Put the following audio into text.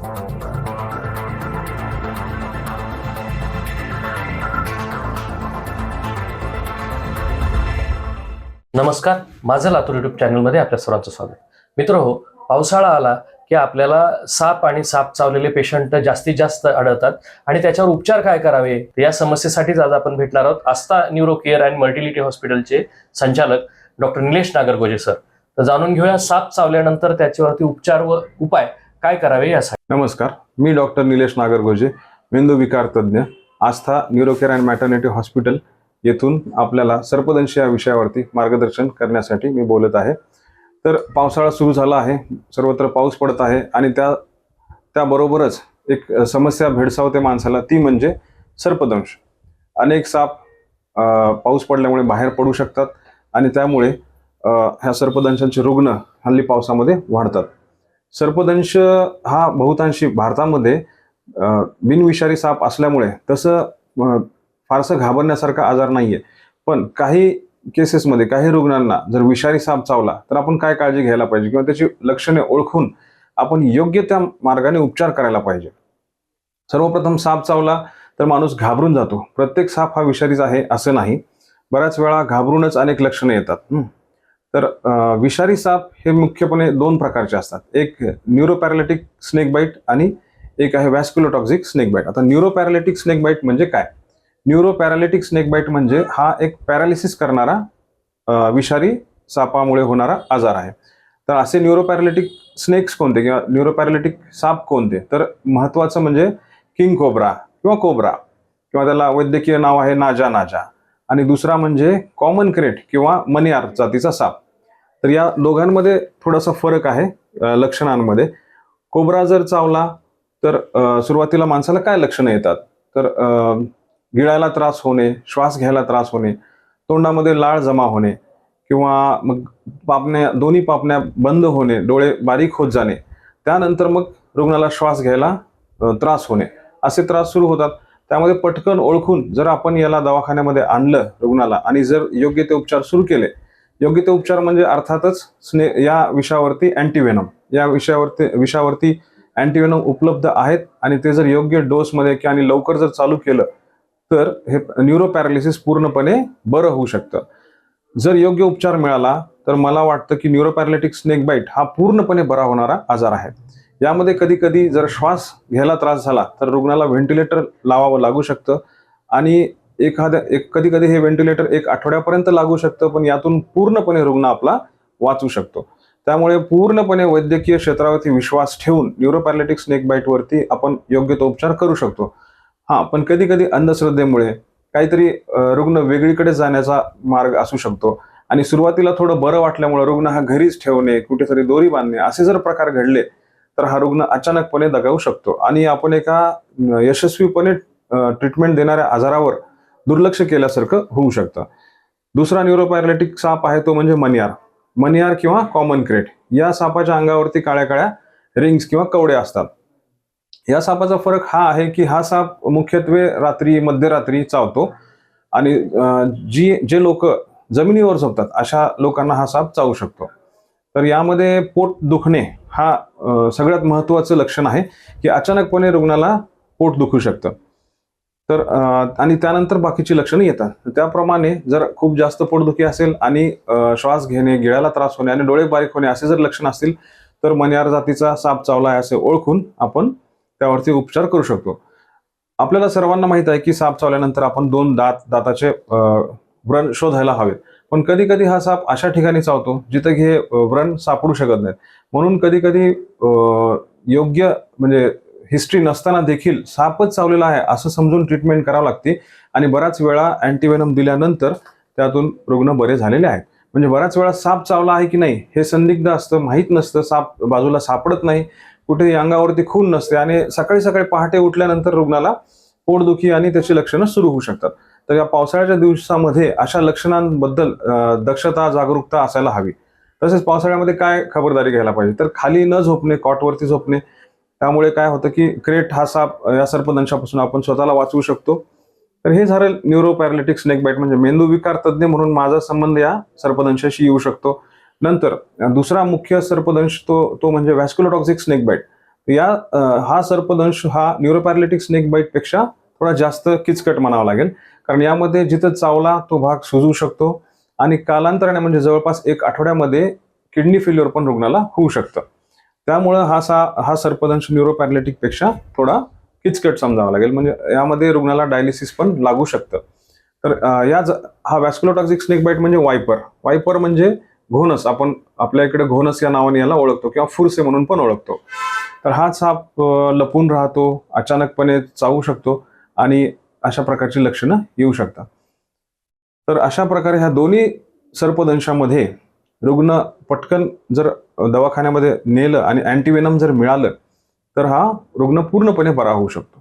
नमस्कार माझं लातूर युट्यूब चॅनलमध्ये आपल्या सर्वांचं स्वागत. मित्र हो पावसाळा आला की आपल्याला साप आणि साप चावलेले पेशंट जास्तीत जास्त आढळतात आणि त्याच्यावर उपचार काय करावे? या समस्येसाठीच आज आपण भेटणार आहोत आस्था न्यूरो केअर अँड मल्टिलिटी हॉस्पिटलचे संचालक डॉक्टर निलेश नागरगोजे सर. तर जाणून घेऊया साप चावल्यानंतर त्याच्यावरती उपचार व उपाय काय करावे यासाठी? नमस्कार मी डॉक्टर निलेश नागरगोजे मेंदू विकार तज्ज्ञ Astha neuro care and maternity hospital येथून आपल्याला सर्पदंश या विषयावरती मार्गदर्शन करण्यासाठी मी बोलत आहे. तर पावसाळा सुरू झाला आहे सर्वत्र पाऊस पडत आहे आणि त्या त्याबरोबरच एक समस्या भेडसावते माणसाला ती म्हणजे सर्पदंश. अनेक साप पाऊस पडल्यामुळे बाहेर पडू शकतात आणि त्यामुळे ह्या सर्पदंशांचे रुग्ण हल्ली पावसामध्ये वाढतात. सर्पदंश हा बहुतांशी भारतामध्ये बिनविषारी साप असल्यामुळे तसं फारसं घाबरण्यासारखा आजार नाही आहे पण काही केसेसमध्ये काही रुग्णांना जर विषारी साप चावला तर आपण काय काळजी घ्यायला पाहिजे किंवा त्याची लक्षणे ओळखून आपण योग्य त्या मार्गाने उपचार करायला पाहिजे. सर्वप्रथम साप चावला तर माणूस घाबरून जातो. प्रत्येक साप हा विषारीच आहे असं नाही. बऱ्याच वेळा घाबरूनच अनेक लक्षणे येतात. तर विषारी साप हे मुख्यपणे दोन प्रकारचे असतात. एक न्यूरोपॅरालिटिक स्नेक बाईट आणि एक आहे व्हॅस्क्युलोटॉक्झिक स्नेक बाईट आता न्यूरोपॅरालिटिक स्नेक बाईट म्हणजे काय? न्यूरोपॅरालिटिक स्नेक बाईट म्हणजे हा एक पॅरालिसिस करणारा विषारी सापामुळे होणारा आजार आहे. तर असे न्यूरोपॅरालिटिक स्नेक्स कोणते किंवा न्यूरोपॅरालिटिक साप कोणते? तर महत्त्वाचं म्हणजे किंग कोब्रा किंवा कोब्रा किंवा त्याला वैद्यकीय नाव आहे नाजा नाजा. आणि दुसरा म्हणजे कॉमन क्रेट किंवा मनियार जातीचा साप. तर या दोघांमध्ये थोडासा फरक आहे लक्षणांमध्ये. कोबरा जर चावला तर सुरुवातीला माणसाला काय लक्षणं येतात? तर गिळायला त्रास होणे श्वास घ्यायला त्रास होणे तोंडामध्ये लाळ जमा होणे किंवा मग पापण्या दोन्ही पापण्या बंद होणे डोळे बारीक होत जाणे त्यानंतर मग रुग्णाला श्वास घ्यायला त्रास होणे असे त्रास सुरू होतात. त्यामध्ये पटकन ओळखून जर आपण याला दवाखान्यामध्ये आणलं रुग्णाला आणि जर योग्य ते उपचार सुरू केले योग्य ते उपचार म्हणजे अर्थातच स्ने या विषयावरती अँटीवेनम या विषयावरती विषयावरती अँटीवेनम उपलब्ध आहेत आणि ते जर योग्य डोसमध्ये किंवा आणि लवकर जर चालू केलं तर हे न्यूरोपॅरालिसिस पूर्णपणे बरं होऊ शकतं. जर योग्य उपचार मिळाला तर मला वाटतं की न्यूरोपॅरालिटिक स्नेक बाईट हा पूर्णपणे बरा होणारा आजार आहे. यामध्ये कधी कधी जर श्वास घ्यायला त्रास झाला तर रुग्णाला व्हेंटिलेटर लावावं लागू शकतं. आणि एखाद्या एक कधी कधी हे व्हेंटिलेटर एक आठवड्यापर्यंत लागू शकतं पण यातून पूर्णपणे रुग्ण आपला वाचू शकतो. त्यामुळे पूर्णपणे वैद्यकीय क्षेत्रावरती विश्वास ठेवून न्यूरोपॅरालिटिक स्नेक बाईटवरती आपण योग्य तो उपचार करू शकतो. हां पण कधी कधी अंधश्रद्धेमुळे काहीतरी रुग्ण वेगळीकडे जाण्याचा मार्ग असू शकतो. आणि सुरुवातीला थोडं बरं वाटल्यामुळे रुग्ण हा घरीच ठेवणे कुठेतरी दोरी बांधणे असे जर प्रकार घडले तर हा रुग्ण अचानकपणे दगावू शकतो. आणि आपण एका यशस्वीपणे ट्रीटमेंट देणाऱ्या आजारावर दुर्लक्ष केल्यासारखं होऊ शकतं. दुसरा न्यूरोपॅरालिटिक साप आहे तो म्हणजे मनियार. मनियार किंवा कॉमन क्रेट या सापाच्या अंगावरती काळ्या काळ्या रिंग्स किंवा कवडे असतात. या सापाचा फरक हा आहे की हा साप मुख्यत्वे रात्री मध्यरात्री चावतो. आणि जी जे लोक जमिनीवर झोपतात अशा लोकांना हा साप चावू शकतो. तर यामध्ये पोट दुखणे हा सगळ्यात महत्वाचं लक्षण आहे की अचानकपणे रुग्णाला पोट दुखू शकतं. तर आणि त्यानंतर बाकीची लक्षणं येतात. त्याप्रमाणे जर खूप जास्त पोटदुखी असेल आणि श्वास घेणे गिळ्याला त्रास होणे आणि डोळे बारीक होणे असे जर लक्षण असतील तर मन्यार जातीचा साप चावला आहे असे ओळखून आपण त्यावरती उपचार करू शकतो. आपल्याला सर्वांना माहीत आहे की साप चावल्यानंतर आपण दोन दात दाताचे व्रण शोधायला हवेत. पण कधी कधी हा साप अशा ठिकाणी चावतो जिथं की हे व्रण सापडू शकत नाहीत. म्हणून कधी कधी योग्य म्हणजे हिस्ट्री नसताना देखील सापच चावलेला आहे असं समजून ट्रीटमेंट करावं लागते आणि बराच वेळा अँटीवेनम दिल्यानंतर त्यातून रुग्ण बरे झालेले आहेत. म्हणजे बराच वेळा साप चावला आहे की नाही हे संदिग्ध असतं माहीत नसतं साप बाजूला सापडत नाही कुठेही अंगावरती खून नसते आणि सकाळी सकाळी पहाटे उठल्यानंतर रुग्णाला पोटदुखी आणि त्याची लक्षणं सुरू होऊ शकतात. तर या पावसाळ्याच्या दिवसामध्ये अशा लक्षणांबद्दल दक्षता जागरूकता असायला हवी. तसेच पावसाळ्यामध्ये काय खबरदारी घ्यायला पाहिजे? तर खाली न झोपणे कॉटवरती झोपणे त्यामुळे काय होतं की क्रेट हा साप या सर्पदंशापासून आपण स्वतःला वाचवू शकतो. तर हे झालं न्यूरोपॅरालिटिक स्नेक बाईट म्हणजे मेंदू विकार तज्ज्ञ म्हणून माझा संबंध या सर्पदंशाशी येऊ शकतो. नंतर दुसरा मुख्य सर्पदंश तो तो म्हणजे व्हॅस्क्युलोटॉक्सिक स्नेक बाईट या हा सर्पदंश हा न्यूरोपॅरालिटिक स्नेक बाईटपेक्षा थोडा जास्त किचकट म्हणावा लागेल. कारण यामध्ये जिथं चावला तो भाग सुजू शकतो आणि कालांतराने म्हणजे जवळपास एक आठवड्यामध्ये किडनी फेल्युअर पण रुग्णाला होऊ शकतं. त्यामुळं हा सा हा सर्पदंश न्यूरोपॅरेलिटिकपेक्षा थोडा किचकट समजावा लागेल. म्हणजे यामध्ये रुग्णाला डायलिसिस पण लागू शकतं. तर या ज- हा वॅस्कुलोटॉक्सिक स्नेक बाईट म्हणजे वायपर वायपर म्हणजे घोणस आपण आपल्या इकडे घोणस या नावाने याला ओळखतो किंवा फुरसे म्हणून पण ओळखतो. तर हा साप लपून राहतो अचानकपणे चावू शकतो. आणि अशा प्रकारची लक्षणं येऊ शकतात. तर अशा प्रकारे ह्या दोन्ही सर्पदंशामध्ये रुग्ण पटकन जर दवाखान्यामध्ये नेलं आणि अँटीवेनम जर मिळालं तर हा रुग्ण पूर्णपणे बरा होऊ शकतो.